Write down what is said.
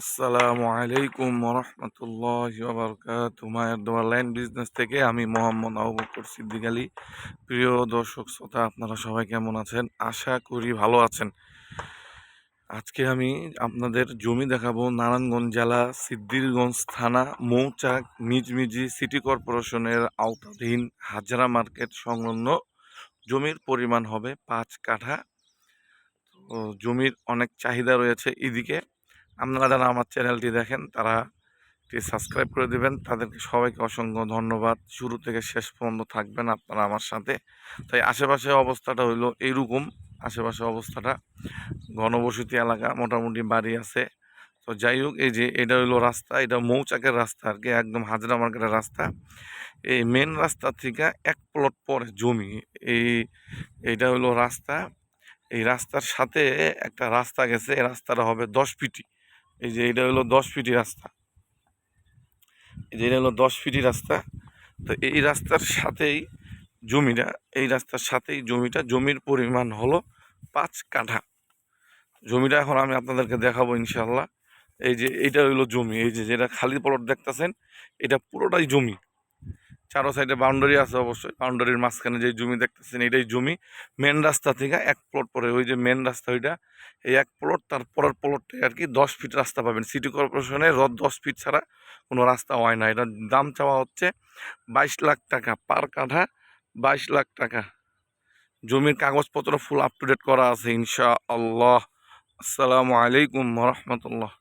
আসসালামু আলাইকুম রহমতুল্লাহ বারকাত মায়ের দোয়া লাইন বিজনেস থেকে আমি মোহাম্মদ আবু বকর সিদ্দিক আলী। প্রিয় দর্শক, শ্রোতা, আপনারা সবাই কেমন আছেন? আশা করি ভালো আছেন। আজকে আমি আপনাদের জমি দেখাবো নারায়ণগঞ্জ জেলা সিদ্দিরগঞ্জ থানা মৌচাক মিজমিজি সিটি কর্পোরেশনের আওতাধীন হাজরা মার্কেট সংলগ্ন। জমির পরিমাণ হবে পাঁচ কাঠা। তো জমির অনেক চাহিদা রয়েছে এদিকে। আপনারা যারা আমার চ্যানেলটি দেখেন, তারা এটি সাবস্ক্রাইব করে দেবেন। তাদেরকে সবাইকে অসংখ্য ধন্যবাদ। শুরু থেকে শেষ পর্যন্ত থাকবেন আপনারা আমার সাথে। তাই আশেপাশে অবস্থাটা হইল এইরকম। আশেপাশে অবস্থাটা ঘনবসতি এলাকা, মোটামুটি বাড়ি আছে। তো যাই হোক, এই যে এটা হইল রাস্তা, এটা মৌচাকের রাস্তা আর কি, একদম হাজরা মার্কেটের রাস্তা। এই মেন রাস্তা থেকে এক প্লট পরে জমি। এই, এইটা হইল রাস্তা। এই রাস্তার সাথে একটা রাস্তা গেছে। এই রাস্তাটা হবে দশ ফিটি এই যে এটা হলো দশ ফিটি রাস্তা। এই যে এটা হলো দশ ফিটি রাস্তা। তো এই রাস্তার সাথেই জমিটা, এই রাস্তার সাথেই জমিটা, জমির পরিমাণ হলো পাঁচ কাঠা। জমিটা এখন আমি আপনাদেরকে দেখাবো ইনশাল্লাহ এই যে এটা হইল জমি, এই যে যেটা খালি প্লট দেখতেছেন, এটা পুরোটাই জমি। চারো সাইডে বাউন্ডারি আছে অবশ্যই। বাউন্ডারির মাঝখানে যে জমি দেখতেছেন, এটাই জমি। মেন রাস্তা থেকে এক প্লট পরে, ওই যে মেন রাস্তা ওইটা, এই এক প্লট তার পরের প্লটে আর কি দশ ফিট রাস্তা পাবেন। সিটি কর্পোরেশনে রদ দশ ফিট ছাড়া কোনো রাস্তা হয় না। এটার দাম চাওয়া হচ্ছে বাইশ লাখ টাকা পার কাঠা, বাইশ লাখ টাকা। জমির কাগজপত্র ফুল আপ টু ডেট করা আছে ইনশা আল্লাহ আসসালামু আলাইকুম রহমতুল্লাহ।